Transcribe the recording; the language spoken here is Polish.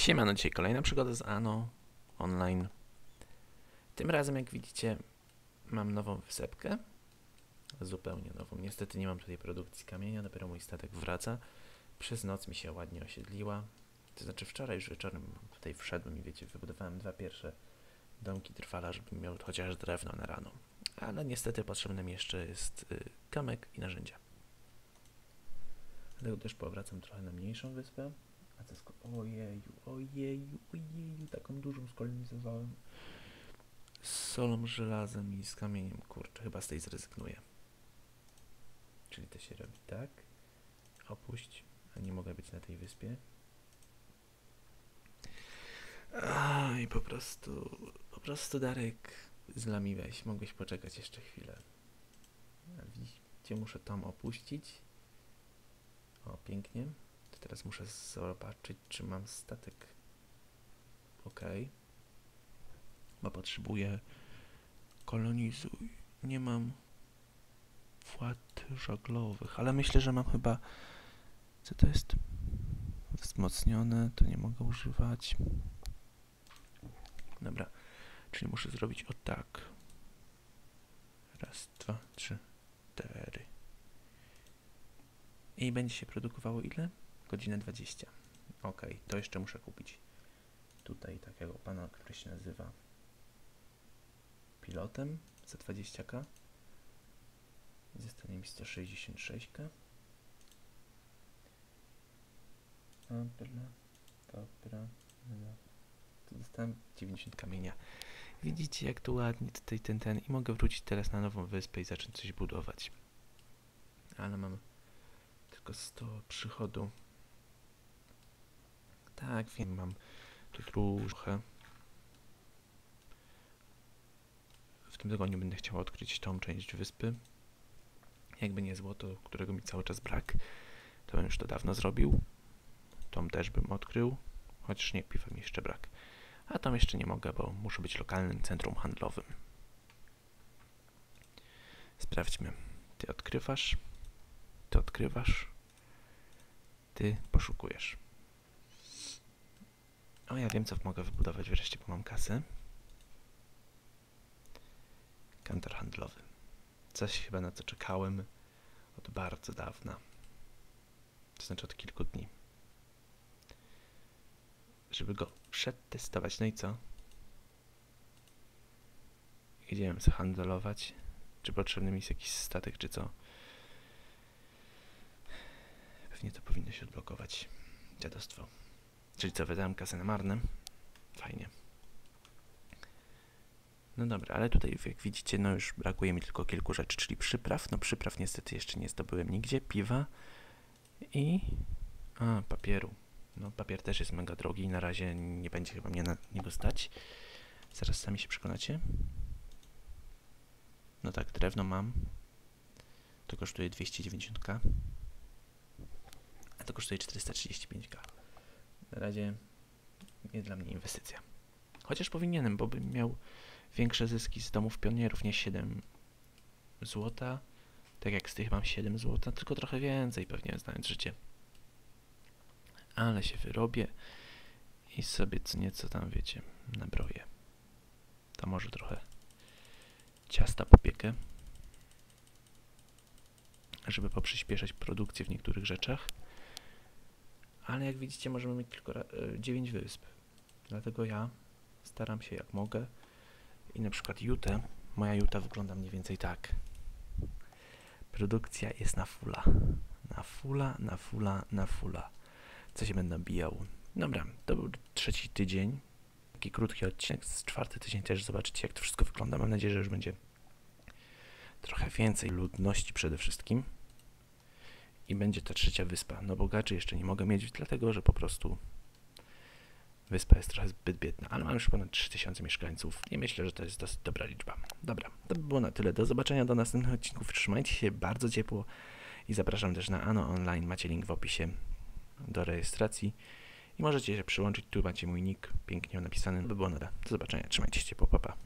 Siemano, dzisiaj kolejna przygoda z Ano online. Tym razem, jak widzicie, mam nową wysepkę. Zupełnie nową. Niestety nie mam tutaj produkcji kamienia, dopiero mój statek wraca. Przez noc mi się ładnie osiedliła. To znaczy wczoraj już wieczorem tutaj wszedłem i wiecie, wybudowałem dwa pierwsze domki trwala, żebym miał chociaż drewno na rano. Ale niestety potrzebne mi jeszcze jest y, kamek i narzędzia. Dlatego też powracam trochę na mniejszą wyspę. A sko- Ojeju, ojeju, ojeju, taką dużą skolonizowałem. Z solą, żelazem i z kamieniem. Kurczę, chyba z tej zrezygnuję. Czyli to się robi tak. Opuść, a nie mogę być na tej wyspie. I po prostu, po prostu Darek, zlamiłeś. Mogłeś poczekać jeszcze chwilę. Widzicie, muszę tam opuścić. O, pięknie. To teraz muszę zobaczyć, czy mam statek. Ok. Bo potrzebuję. Kolonizuj. Nie mam władz żaglowych, ale myślę, że mam chyba. Co to jest? Wzmocnione, to nie mogę używać. Dobra, czyli muszę zrobić o tak. Raz, dwa, trzy, cztery. I będzie się produkowało ile? Godzinę 20. Ok, to jeszcze muszę kupić tutaj takiego pana, który się nazywa pilotem za 20k. I Zostanie mi 166k. Dobra, dobra, dobra. Tu dostałem 90 kamienia. Widzicie jak tu ładnie tutaj ten, ten i mogę wrócić teraz na nową wyspę i zacząć coś budować. Ale mam tylko 100 przychodu. Tak, wiem, mam tu trochę. W tym tygodniu będę chciał odkryć tą część wyspy. Jakby nie złoto, którego mi cały czas brak, to bym już to dawno zrobił. Tą też bym odkrył, chociaż nie, piwa mi jeszcze brak. A tam jeszcze nie mogę, bo muszę być lokalnym centrum handlowym. Sprawdźmy. Ty odkrywasz, ty odkrywasz, ty poszukujesz. O, ja wiem, co mogę wybudować wreszcie, bo mam kasę. Kantor handlowy. Coś chyba na co czekałem od bardzo dawna. To znaczy od kilku dni. Żeby go przetestować. No i co? Idziemy zahandlować. Czy potrzebny mi jest jakiś statek, czy co? Pewnie to powinno się odblokować. Dziadostwo. Czyli co, wydałem kasę na marne? Fajnie. No dobra, ale tutaj jak widzicie, no już brakuje mi tylko kilku rzeczy, czyli przypraw. No przypraw niestety jeszcze nie zdobyłem nigdzie. Piwa i... A, papieru. No papier też jest mega drogi i na razie nie będzie chyba mnie na niego stać. Zaraz sami się przekonacie. No tak, drewno mam. To kosztuje 290k. A to kosztuje 435k. Na razie nie dla mnie inwestycja. Chociaż powinienem, bo bym miał większe zyski z domów pionierów, nie 7 złota. Tak jak z tych mam 7 złota, tylko trochę więcej pewnie znając życie. Ale się wyrobię i sobie co nieco tam, wiecie, nabroję. To może trochę ciasta popiekę, żeby poprzyspieszać produkcję w niektórych rzeczach. Ale jak widzicie, możemy mieć tylko 9 wysp. Dlatego ja staram się jak mogę. I na przykład jutę, moja juta wygląda mniej więcej tak. Produkcja jest na fulla. Na fulla, na fulla, na fulla. Co się będę bijał. Dobra, to był trzeci tydzień. Taki krótki odcinek. Z czwarty tydzień też zobaczycie, jak to wszystko wygląda. Mam nadzieję, że już będzie trochę więcej ludności przede wszystkim. I będzie ta trzecia wyspa. No bogaczy jeszcze nie mogę mieć, dlatego że po prostu wyspa jest trochę zbyt biedna, ale mam już ponad 3000 mieszkańców i myślę, że to jest dosyć dobra liczba. Dobra, to by było na tyle. Do zobaczenia do następnych odcinków. Trzymajcie się bardzo ciepło i zapraszam też na Ano Online. Macie link w opisie do rejestracji i możecie się przyłączyć. Tu macie mój nick pięknie napisany. To by było na. Do zobaczenia. Trzymajcie się ciepło. Pa, pa.